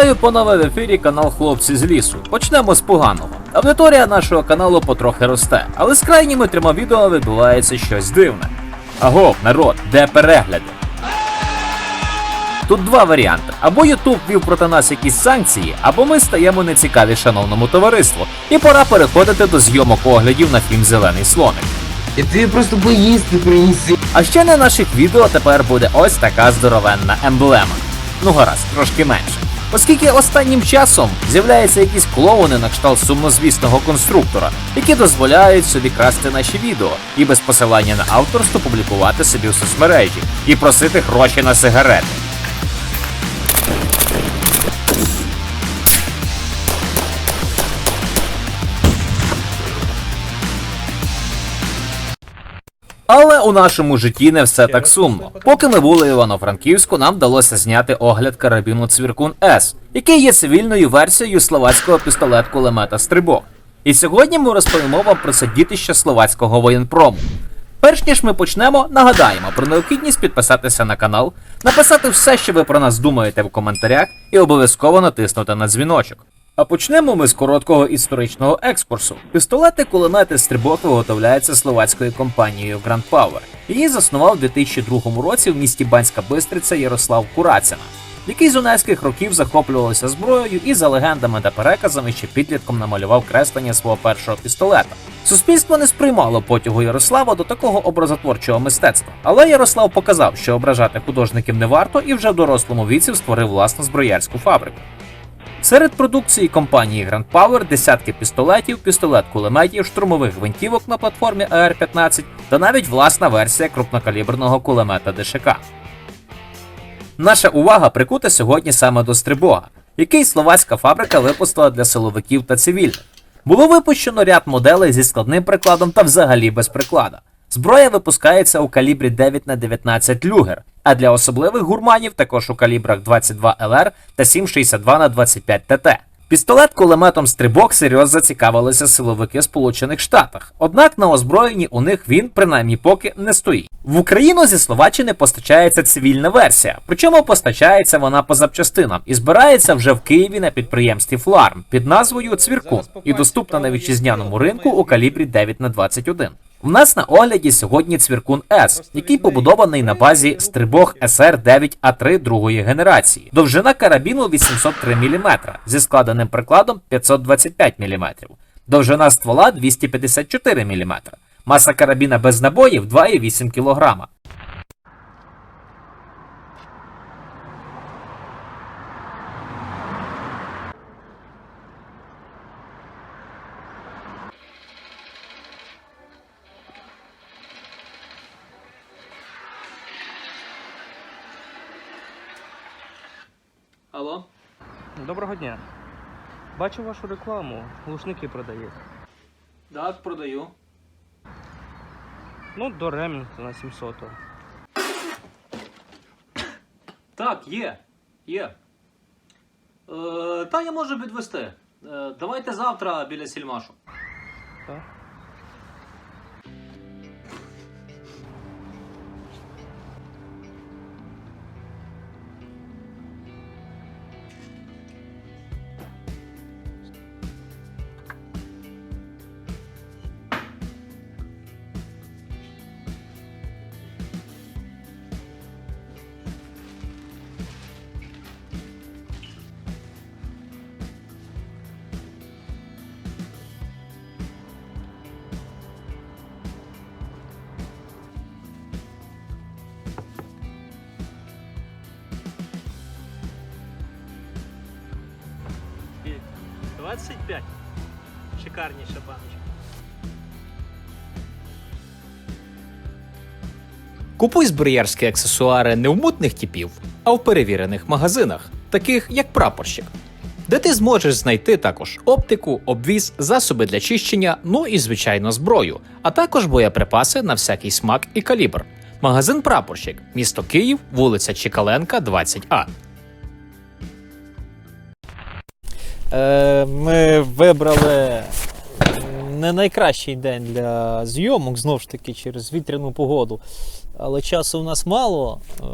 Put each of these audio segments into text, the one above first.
Вітаю панове в ефірі канал Хлопці з лісу. Почнемо з поганого. Аудиторія нашого каналу потрохи росте, але з крайніми трьома відео відбувається щось дивне. Аго, народ, де перегляди? Тут два варіанти: або Ютуб ввів проти нас якісь санкції, або ми стаємо нецікаві шановному товариству, і пора переходити до зйомок оглядів на фільм Зелений слоник. Я тобі просто поїсти принеси. А ще на наших відео тепер буде ось така здоровенна емблема. Ну гаразд, трошки менше. Оскільки останнім часом з'являються якісь клоуни на кшталт сумнозвісного конструктора, які дозволяють собі красти наші відео і без посилання на авторство публікувати собі в соцмережі і просити гроші на сигарети. У нашому житті не все так сумно. Поки ми були в Івано-Франківську, нам вдалося зняти огляд карабіну Цвіркун С, який є цивільною версією словацького пістолет кулемета Стрибок. І сьогодні ми розповімо вам про це дітище словацького воєнпрому. Перш ніж ми почнемо, нагадаємо про необхідність підписатися на канал, написати все, що ви про нас думаєте в коментарях, і обов'язково натиснути на дзвіночок. А почнемо ми з короткого історичного екскурсу. Пістолети кулемети стрибок виготовляються словацькою компанією Grand Power. Її заснував у 2002 році в місті Банська Бистриця Ярослав Курацина, який з юнацьких років захоплювався зброєю і за легендами та переказами ще підлітком намалював креслення свого першого пістолета. Суспільство не сприймало потягу Ярослава до такого образотворчого мистецтва, але Ярослав показав, що ображати художників не варто, і вже в дорослому віці створив власну зброярську фабрику. Серед продукції компанії Grand Power десятки пістолетів, пістолет кулеметів, штурмових гвинтівок на платформі AR-15 та навіть власна версія крупнокаліберного кулемета ДШК. Наша увага прикута сьогодні саме до Стрибога, який словацька фабрика випустила для силовиків та цивільних. Було випущено ряд моделей зі складним прикладом та взагалі без приклада. Зброя випускається у калібрі 9 на 19 люгер, а для особливих гурманів також у калібрах 22 ЛР та 7,62 на 25 ТТ. Пістолет кулеметом стрибок серйозно зацікавилися силовики Сполучених Штатах. Однак на озброєнні у них він, принаймні поки, не стоїть. В Україну зі Словаччини постачається цивільна версія, причому постачається вона по запчастинам і збирається вже в Києві на підприємстві Фларм під назвою Цвіркун і доступна на вітчизняному ринку у калібрі 9 на 21. У нас на огляді сьогодні Цвіркун С, який побудований на базі стрибог СР-9А3 другої генерації. Довжина карабіну 803 мм зі складеним прикладом 525 мм. Довжина ствола 254 мм. Маса карабіна без набоїв 2,8 кг. Алло? Доброго дня. Бачу вашу рекламу. Глушники продаєте. Так, продаю. Ну, до Ремінгтона на 700. Так, є. Є. Е, та я можу підвести. Е, давайте завтра біля сільмашу. 25. Шикарніша баночка. Купуй зброярські аксесуари не в мутних типів, а в перевірених магазинах, таких як прапорщик, де ти зможеш знайти також оптику, обвіз, засоби для чищення, ну і звичайно зброю, а також боєприпаси на всякий смак і калібр. Магазин Прапорщик, місто Київ, вулиця Чекаленка, 20А. Ми вибрали не найкращий день для зйомок, знову ж таки, через вітряну погоду. Але часу в нас мало. Е,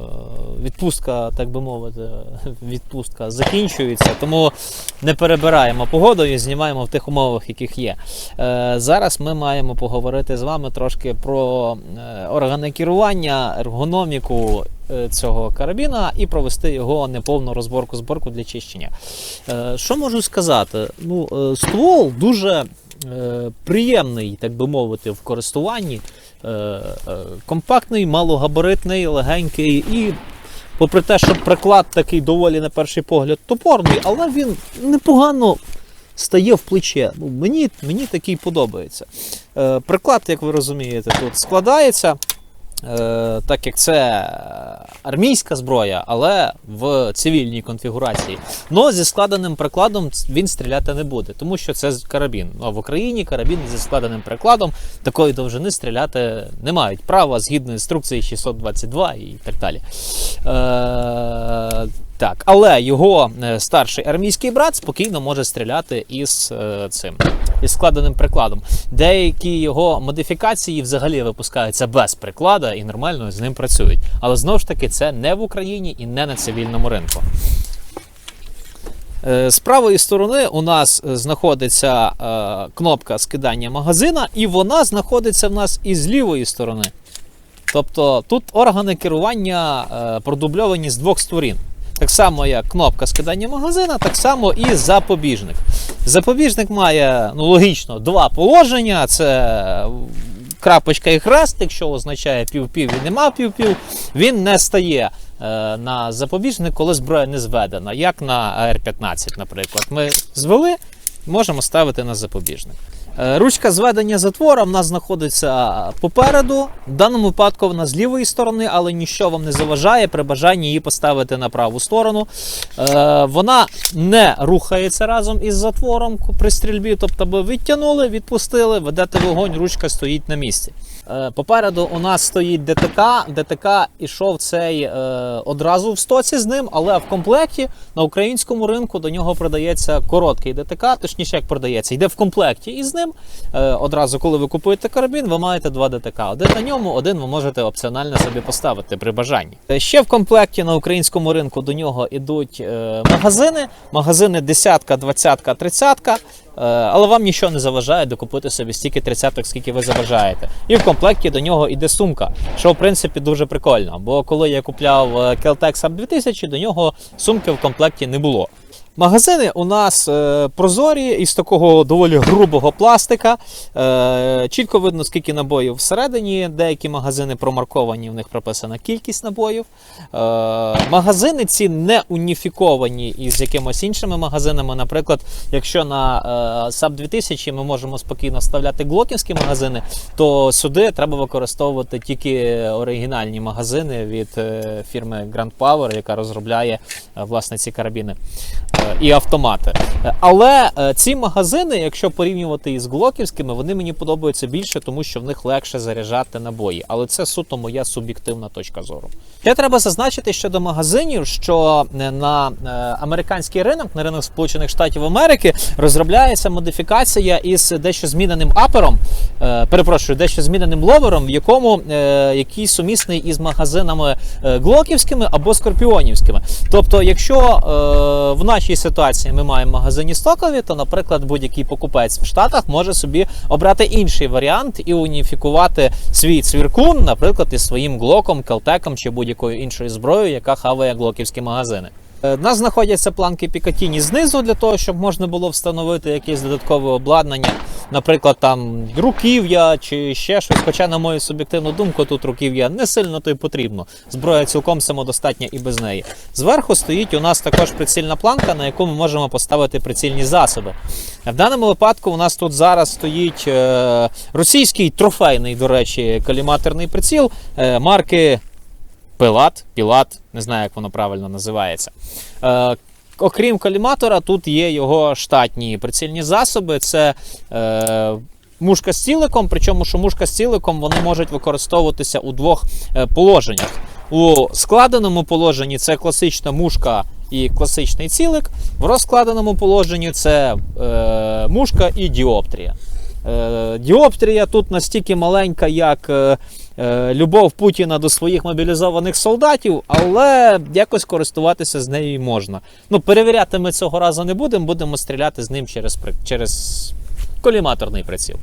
відпустка, так би мовити, відпустка закінчується, тому не перебираємо погодою, знімаємо в тих умовах, яких є. Е, зараз ми маємо поговорити з вами трошки про е, органи керування, ергономіку цього карабіна і провести його неповну розборку зборку для чищення. Що можу сказати? Ну, ствол дуже приємний, так би мовити, в користуванні. Е, е, компактний, малогабаритний, легенький і. Попри те, що приклад такий доволі на перший погляд топорний, але він непогано стає в плече. Ну, мені, мені такий подобається. Е, приклад, як ви розумієте, тут складається, е, так як це армійська зброя, але в цивільній конфігурації. Но зі складеним прикладом він стріляти не буде, тому що це карабін. А в Україні карабін зі складеним прикладом такої довжини стріляти не мають права згідно інструкції 622 і так далі. Так, але його е, старший армійський брат спокійно може стріляти із е, цим із складеним прикладом. Деякі його модифікації взагалі випускаються без приклада і нормально з ним працюють. Але знову ж таки, це не в Україні і не на цивільному ринку. Е, З правої сторони у нас знаходиться кнопка скидання магазина, і вона знаходиться в нас і з лівої сторони. Тобто тут органи керування продубльовані з двох сторін. Так само, як кнопка скидання магазина, так само і запобіжник. Запобіжник має ну, логічно два положення: це крапочка і хрест, що означає пів-пів і нема пів-пів. Він не стає е, на запобіжник, коли зброя не зведена, як на АР-15, наприклад. Ми звели, можемо ставити на запобіжник. Е, Ручка зведення затвора в нас знаходиться попереду. В даному випадку вона з лівої сторони, але ніщо вам не заважає при бажанні її поставити на праву сторону. Е, Вона не рухається разом із затвором при стрільбі. Тобто ви відтягнули, відпустили, ведете вогонь, ручка стоїть на місці. Е, Попереду у нас стоїть ДТК. ДТК ішов цей одразу в стоці з ним, але в комплекті на українському ринку до нього продається короткий ДТК, точніше, як продається, йде в комплекті із ним. Е, одразу, коли ви купуєте карабін, ви маєте два ДТК. Один на ньому, один ви можете опціонально собі поставити при бажанні. Е, Ще в комплекті на українському ринку до нього йдуть е, магазини. Магазини десятка, двадцятка, тридцятка. Але вам нічого не заважає докупити собі стільки тридцяток, скільки ви заважаєте. І в комплекті до нього йде сумка, що в принципі дуже прикольно. Бо коли я купляв Keltec Sub 2000, до нього сумки в комплекті не було. Магазини у нас е, прозорі із такого доволі грубого пластика. Е, чітко видно, скільки набоїв всередині. Деякі магазини промарковані, в них прописана кількість набоїв. Е, магазини ці не уніфіковані із якимось іншими магазинами. Наприклад, якщо на SAP 2000 ми можемо спокійно вставляти глоківські магазини, то сюди треба використовувати тільки оригінальні магазини від фірми Grand Power, яка розробляє власне ці карабіни і автомати. Е, Але е, ці магазини, якщо порівнювати із глоківськими, вони мені подобаються більше, тому що в них легше заряджати набої. Але це суто моя суб'єктивна точка зору. Ще треба зазначити щодо магазинів, що е, на е, американський ринок, на ринок Сполучених Штатів Америки, розробляється модифікація із дещо зміненим апером, е, перепрошую, дещо зміненим ловером, в якому е, який сумісний із магазинами е, глоківськими або скорпіонівськими. Тобто, якщо е, в нашій ситуації ми маємо магазині стокові, то, наприклад, будь-який покупець в Штатах може собі обрати інший варіант і уніфікувати свій цвіркун, наприклад, із своїм глоком, келтеком чи будь-якою іншою зброєю, яка хаває глоківські магазини. Е, У нас знаходяться планки Пікатіні знизу для того, щоб можна було встановити якесь додаткове обладнання, наприклад, там руків'я чи ще щось. Хоча, на мою суб'єктивну думку, тут руків'я не сильно то й потрібно. Зброя цілком самодостатня і без неї. Зверху стоїть у нас також прицільна планка, на яку ми можемо поставити прицільні засоби. В даному випадку у нас тут зараз стоїть е, російський трофейний, до речі, каліматорний приціл е, марки Пилат, Пілат, не знаю, як воно правильно називається. Е, окрім коліматора, тут є його штатні прицільні засоби. Це е, мушка з ціликом, причому що мушка з ціликом вони можуть використовуватися у двох е, положеннях. У складеному положенні це класична мушка і класичний цілик. В розкладеному положенні це е, мушка і діоптрія. Е, діоптрія тут настільки маленька, як е, е, любов Путіна до своїх мобілізованих солдатів, але якось користуватися з нею можна. Ну, перевіряти ми цього разу не будемо, будемо стріляти з ним через, через коліматорний приціл.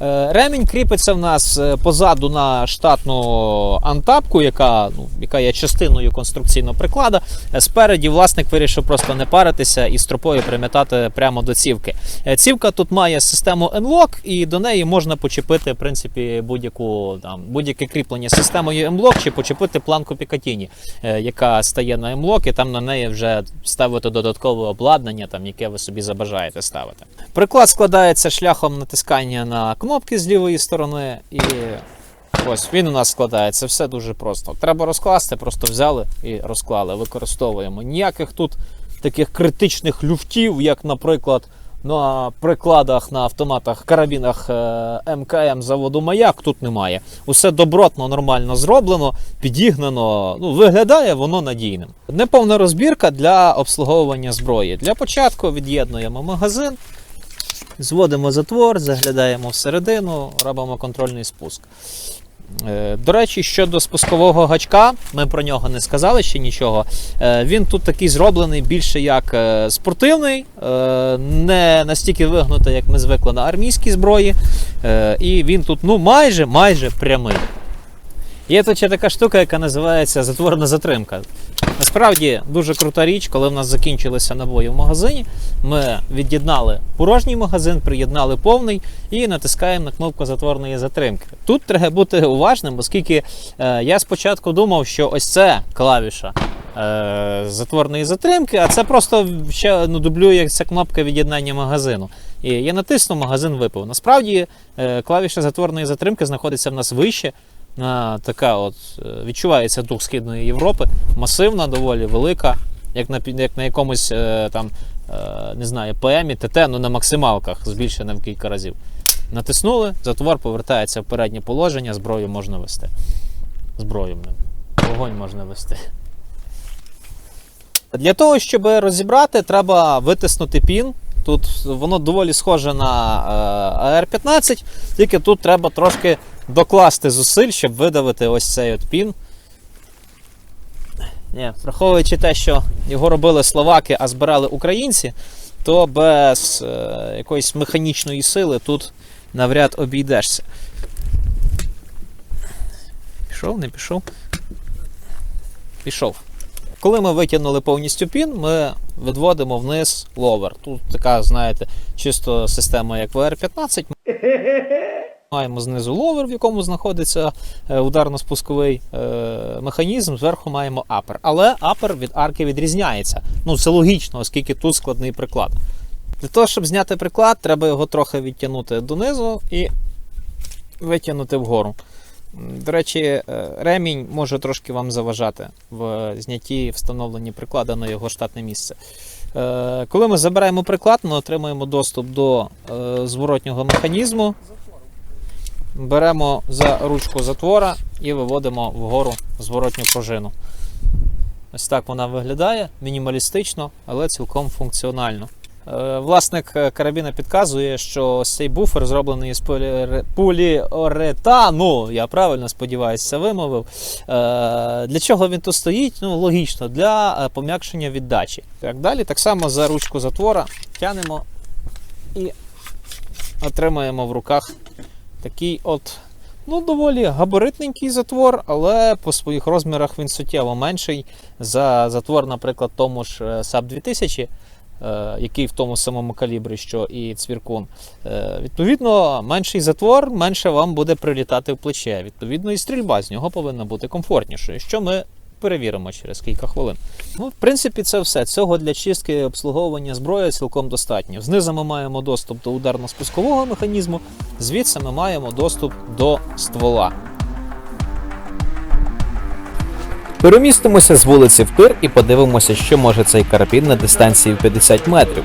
Е, Ремінь кріпиться в нас е, позаду на штатну антапку, яка, ну, яка є частиною конструкційного приклада. Е, Спереді власник вирішив просто не паритися і стропою примітати прямо до цівки. Цівка тут має систему N-Lock, і до неї можна почепити в принципі, будь-яку будь-яке кріплення системою M-Lock чи почепити планку Пікатіні, яка стає на M-Lock, і там на неї вже ставити додаткове обладнання, там, яке ви собі забажаєте ставити. Приклад складається шляхом натискання на кнопки з лівої сторони, і ось він у нас складається. Все дуже просто. Треба розкласти, просто взяли і розклали. Використовуємо. Ніяких тут таких критичних люфтів, як, наприклад, на прикладах на автоматах, карабінах е, МКМ заводу Маяк тут немає. Усе добротно, нормально зроблено, підігнано. Ну, виглядає воно надійним. Неповна розбірка для обслуговування зброї. Для початку від'єднуємо магазин. Зводимо затвор, заглядаємо всередину, робимо контрольний спуск. Е, До речі, щодо спускового гачка, ми про нього не сказали ще нічого. Е, Він тут такий зроблений більше як е, спортивний, не настільки вигнутий, як ми звикли на армійській зброї. І він тут ну, майже майже прямий. Є тут ще така штука, яка називається затворна затримка. Насправді дуже крута річ, коли в нас закінчилися набої в магазині. Ми від'єднали порожній магазин, приєднали повний і натискаємо на кнопку затворної затримки. Тут треба бути уважним, оскільки е, я спочатку думав, що ось це клавіша е, затворної затримки, а це просто ще ну, дублює ця кнопка від'єднання магазину. І я натиснув, магазин випав. Насправді е, клавіша затворної затримки знаходиться в нас вище. Така от е, відчувається дух Східної Європи, масивна, доволі велика, як на, як на якомусь е, там, е, не знаю, ПМі, ТТ, ну на максималках, збільшена в кілька разів. Натиснули, затвор повертається в переднє положення, зброю можна вести. Зброю. Вогонь можна вести. Для того, щоб розібрати, треба витиснути пін. Тут воно доволі схоже на е, AR-15, тільки тут треба трошки докласти зусиль, щоб видавити ось цей от пін. Ні, враховуючи те, що його робили словаки, а збирали українці, то без е, якоїсь механічної сили тут навряд обійдешся. Пішов, не пішов? Пішов. Коли ми витягнули повністю пін, ми відводимо вниз ловер. Тут така, знаєте, чисто система як VR-15. Маємо знизу ловер, в якому знаходиться е, ударно-спусковий е, механізм, зверху маємо апер. Але апер від арки відрізняється. Ну, це логічно, оскільки тут складний приклад. Для того, щоб зняти приклад, треба його трохи відтягнути донизу і витягнути вгору. До речі, е, ремінь може трошки вам заважати в знятті встановленні приклада на його штатне місце. Коли ми забираємо приклад, ми отримуємо доступ до зворотнього механізму. Беремо за ручку затвора і виводимо вгору зворотню пружину. Ось так вона виглядає, мінімалістично, але цілком функціонально. Е, Власник е, карабіна підказує, що цей буфер зроблений з поліуретану, я правильно сподіваюся, це вимовив. Е, Для чого він тут стоїть? Ну, логічно, для пом'якшення віддачі. Так далі, так само за ручку затвора тянемо і отримаємо в руках такий от. Ну, доволі габаритненький затвор, але по своїх розмірах він суттєво менший за затвор, наприклад, тому ж е, САП 2000, е, який в тому самому калібрі, що і цвіркун. Е, Відповідно, менший затвор, менше вам буде прилітати в плече. Відповідно, і стрільба з нього повинна бути комфортнішою, що ми перевіримо через кілька хвилин. Ну, в принципі, це все. Цього для чистки обслуговування зброї цілком достатньо. Знизу ми маємо доступ до ударно-спускового механізму, звідси ми маємо доступ до ствола. Перемістимося з вулиці в тир і подивимося, що може цей карабін на дистанції 50 метрів.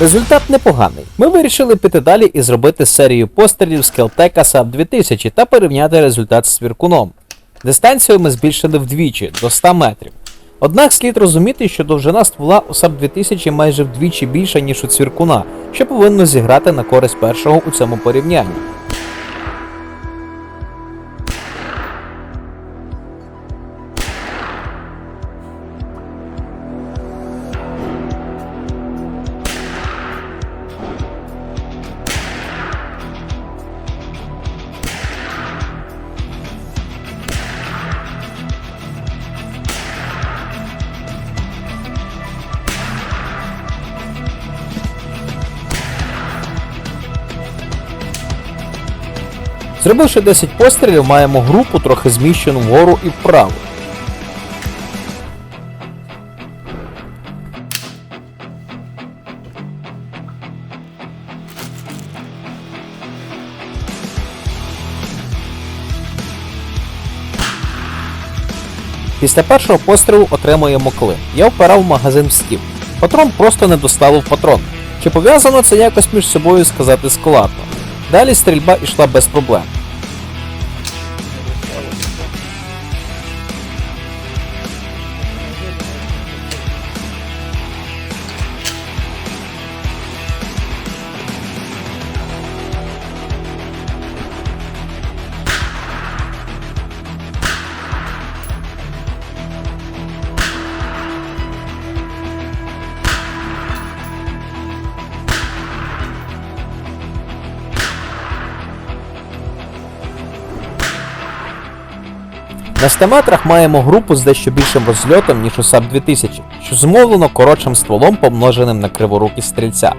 Результат непоганий. Ми вирішили піти далі і зробити серію пострілів з Келтека Саб 2000 та порівняти результат з Свіркуном. Дистанцію ми збільшили вдвічі до 100 метрів. Однак слід розуміти, що довжина ствола у саб 2000 майже вдвічі більша, ніж у Цвіркуна, що повинно зіграти на користь першого у цьому порівнянні. Зробивши 10 пострілів, маємо групу трохи зміщену вгору і вправо. Після першого пострілу отримуємо клин. Я впирав магазин в стів. Патрон просто не доставив патрон. Чи пов'язано це якось між собою сказати складно. Далі стрільба йшла без проблем. Метрах маємо групу з дещо більшим розльотом, ніж у САП 2000, що зумовлено коротшим стволом, помноженим на криворукість стрільця.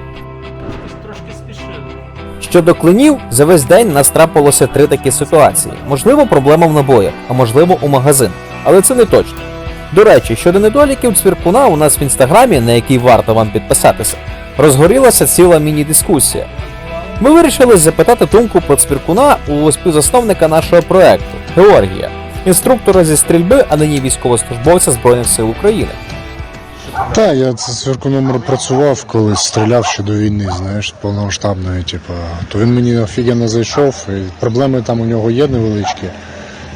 Щодо клинів, за весь день нас трапилося три такі ситуації. Можливо, проблема в набоях, а можливо у магазин. Але це не точно. До речі, щодо недоліків цвіркуна у нас в інстаграмі, на який варто вам підписатися, розгорілася ціла міні-дискусія. Ми вирішили запитати думку про цвіркуна у співзасновника нашого проекту Георгія, інструктора зі стрільби, а нині військовослужбовця Збройних сил України. Так, я це номер працював, коли стріляв ще до війни, знаєш, повномасштабної, типу. То він мені офігенно зайшов. І проблеми там у нього є невеличкі.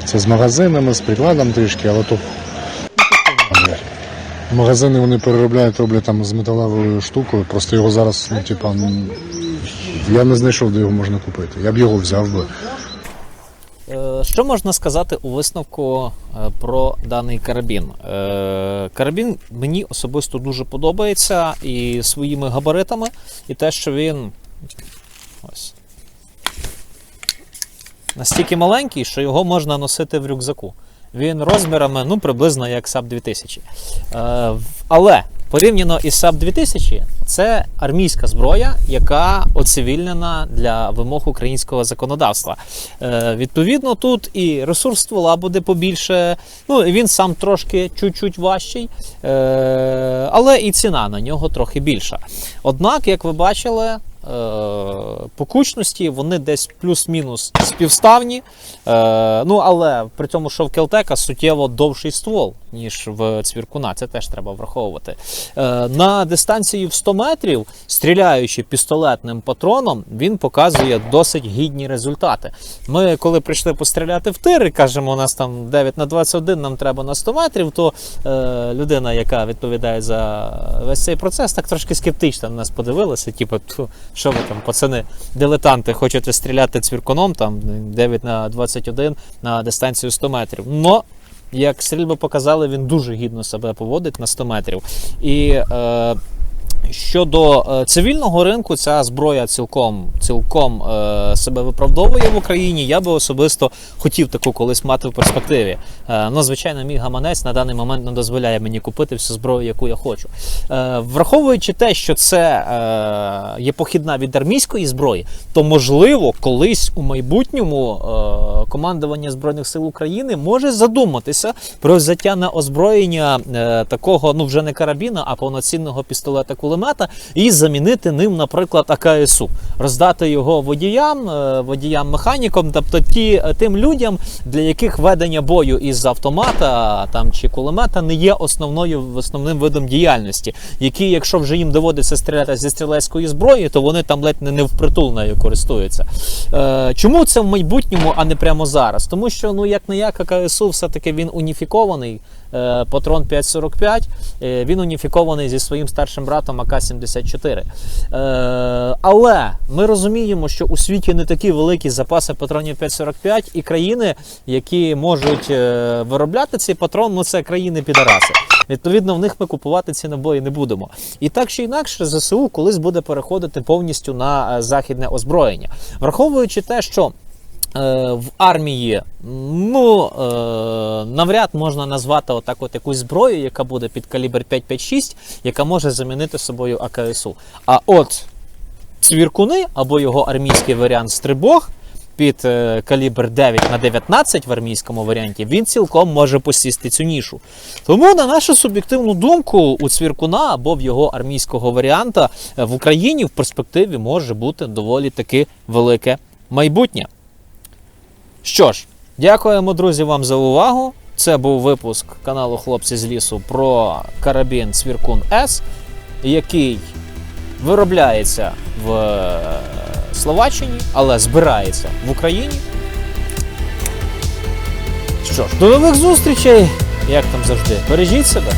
Це з магазинами, з прикладом трішки, але то. Магазини вони переробляють, роблять там з металевою штукою. Просто його зараз, ну, типа, я не знайшов, де його можна купити. Я б його взяв би. Е, Що можна сказати у висновку е, про даний карабін? Е, Карабін мені особисто дуже подобається і своїми габаритами, і те, що він ось настільки маленький, що його можна носити в рюкзаку. Він розмірами ну, приблизно як SAP 2000. Е, Але порівняно із SAP 2000, це армійська зброя, яка оцивільнена для вимог українського законодавства. Е, відповідно, тут і ресурс ствола буде побільше. Ну, він сам трошки чуть-чуть важчий, е, але і ціна на нього трохи більша. Однак, як ви бачили, е, по кучності вони десь плюс-мінус співставні. Е, ну, але при тому, що в Келтека суттєво довший ствол, ніж в цвіркуна, це теж треба враховувати. Е, на дистанції в 100 метрів, стріляючи пістолетним патроном, він показує досить гідні результати. Ми, коли прийшли постріляти в тир кажемо, у нас там 9 на 21, нам треба на 100 метрів, то е, людина, яка відповідає за весь цей процес, так трошки скептично на нас подивилася. Типу, що ви там, пацани, дилетанти, хочете стріляти цвіркуном, там 9 на 21 на дистанцію 100 метрів. Но як стрільби показали, він дуже гідно себе поводить на 100 метрів. І е, щодо е, цивільного ринку, ця зброя цілком, цілком е, себе виправдовує в Україні. Я би особисто хотів таку колись мати в перспективі. Е, ну, звичайно, мій гаманець на даний момент не дозволяє мені купити всю зброю, яку я хочу. Е, враховуючи те, що це е, є похідна від армійської зброї, то можливо колись у майбутньому е, командування Збройних сил України може задуматися про взяття на озброєння е, такого, ну вже не карабіна, а повноцінного пістолета кулемета і замінити ним, наприклад, АКСУ, роздати його водіям, е, водіям-механікам, тобто ті, е, тим людям, для яких ведення бою із автомата там чи кулемета не є основною основним видом діяльності, які, якщо вже їм доводиться стріляти зі стрілецької зброї, то вони там ледь не, не впритул нею користуються. Чому це в майбутньому, а не прямо зараз? Тому що ну як не як АКСУ, все-таки він уніфікований. Е, Патрон 545, е, він уніфікований зі своїм старшим братом АК-74. Е, але ми розуміємо, що у світі не такі великі запаси патронів 545, і країни, які можуть виробляти цей патрон, ну це країни підараси. Відповідно, в них ми купувати ці набої не будемо. І так чи інакше, ЗСУ колись буде переходити повністю на західне озброєння, враховуючи те, що в армії ну е, навряд можна назвати отак от якусь зброю, яка буде під калібр 5.56, яка може замінити собою АКСУ. А от цвіркуни або його армійський варіант стрибог під е, калібр 9 на 19 в армійському варіанті, він цілком може посісти цю нішу. Тому, на нашу суб'єктивну думку, у цвіркуна або в його армійського варіанта е, в Україні в перспективі може бути доволі таки велике майбутнє. Що ж, дякуємо, друзі, вам за увагу. Це був випуск каналу Хлопці з лісу про карабін Цвіркун С, який виробляється в е, Словаччині, але збирається в Україні. Що ж, до нових зустрічей! Як там завжди, бережіть себе!